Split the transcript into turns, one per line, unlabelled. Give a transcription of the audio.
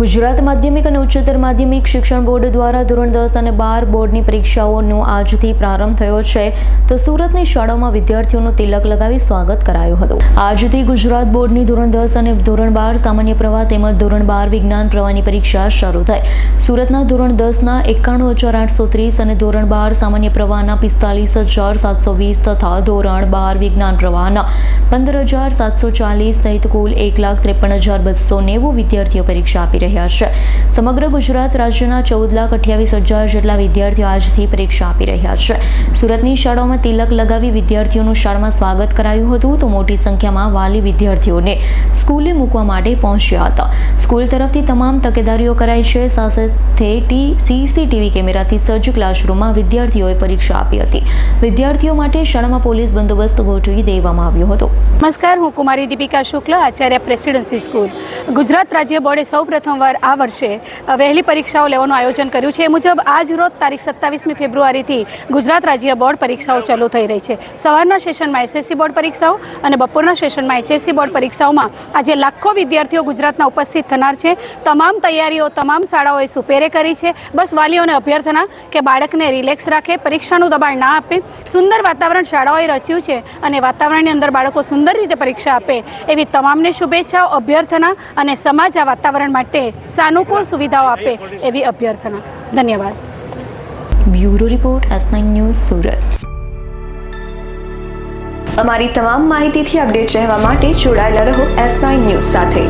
ગુજરાત માધ્યમિક અને ઉચ્ચતર માધ્યમિક શિક્ષણ બોર્ડ દ્વારા ધોરણ દસ અને બાર બોર્ડની પરીક્ષાઓનો આજથી પ્રારંભ થયો છે તો સુરતની શાળાઓમાં વિદ્યાર્થીઓનું તિલક લગાવી સ્વાગત કરાયું હતું આજથી ગુજરાત બોર્ડની ધોરણ દસ અને ધોરણ બાર સામાન્ય પ્રવાહ તેમજ ધોરણ બાર વિજ્ઞાન પ્રવાહની પરીક્ષા શરૂ થઈ સુરતના ધોરણ દસના એકાણું હજાર આઠસો ત્રીસ અને ધોરણ બાર સામાન્ય પ્રવાહના પિસ્તાલીસ હજાર સાતસો વીસ તથા ધોરણ બાર વિજ્ઞાન પ્રવાહના પંદર હજાર સાતસો ચાલીસ સહિત કુલ એક લાખ ત્રેપન હજાર બસો નેવું વિદ્યાર્થીઓ પરીક્ષા આપી રહ્યા રહ્યા છે સમગ્ર ગુજરાત રાજ્યના ચૌદ લાખ અઠ્યાવીસ હજાર જેટલા વિદ્યાર્થીઓ આજથી પરીક્ષા આપી રહ્યા છે સુરતની શાળાઓમાં તિલક લગાવી વિદ્યાર્થીઓનું શાળામાં સ્વાગત કરાયું હતું તો મોટી સંખ્યામાં વાલી વિદ્યાર્થીઓને સ્કૂલે મૂકવા માટે પહોંચ્યા હતા સ્કૂલ તરફથી તમામ તકેદારીઓ કરાઈ છે સાથે ટી સીસીટીવી કેમેરાથી સજ્જ ક્લાસરૂમમાં વિદ્યાર્થીઓએ પરીક્ષા આપી હતી વિદ્યાર્થીઓ માટે શાળામાં પોલીસ બંદોબસ્ત ગોઠવી દેવામાં આવ્યો હતો નમસ્કાર હું કુમારી દીપિકા શુક્લ
આચાર્ય પ્રેસિડેન્સી સ્કૂલ ગુજરાત રાજ્ય બોર્ડે સૌ પ્રથમવાર આ વર્ષે વહેલી પરીક્ષાઓ લેવાનું આયોજન કર્યું છે એ મુજબ આજ રોજ તારીખ સત્તાવીસમી ફેબ્રુઆરીથી ગુજરાત રાજ્ય બોર્ડ પરીક્ષાઓ ચાલુ થઈ રહી છે સવારના સેશનમાં એસએસસી બોર્ડ પરીક્ષાઓ અને બપોરના સેશનમાં એચએસસી બોર્ડ પરીક્ષાઓમાં આજે લાખો વિદ્યાર્થીઓ ગુજરાતના ઉપસ્થિત થનાર જનાર છે તમામ તૈયારીઓ તમામ શાળાઓએ સુપેરે કરી છે બસ વાલીઓને અભ્યર્થના કે બાળકને રિલેક્સ રાખે પરીક્ષાનું દબાણ ના આપે સુંદર વાતાવરણ શાળાઓએ રચ્યું છે અને વાતાવરણની અંદર બાળકો સુંદર રીતે પરીક્ષા આપે એવી તમામને શુભેચ્છાઓ અભ્યર્થના અને સમાજ આ વાતાવરણ માટે સાનુકૂળ સુવિધાઓ આપે એવી અભ્યર્થના ધન્યવાદ બ્યુરો રિપોર્ટ ન્યૂઝ સુરત
અમારી તમામ માહિતીથી અપડેટ રહેવા માટે જોડાયેલા રહો એસ ન્યૂઝ સાથે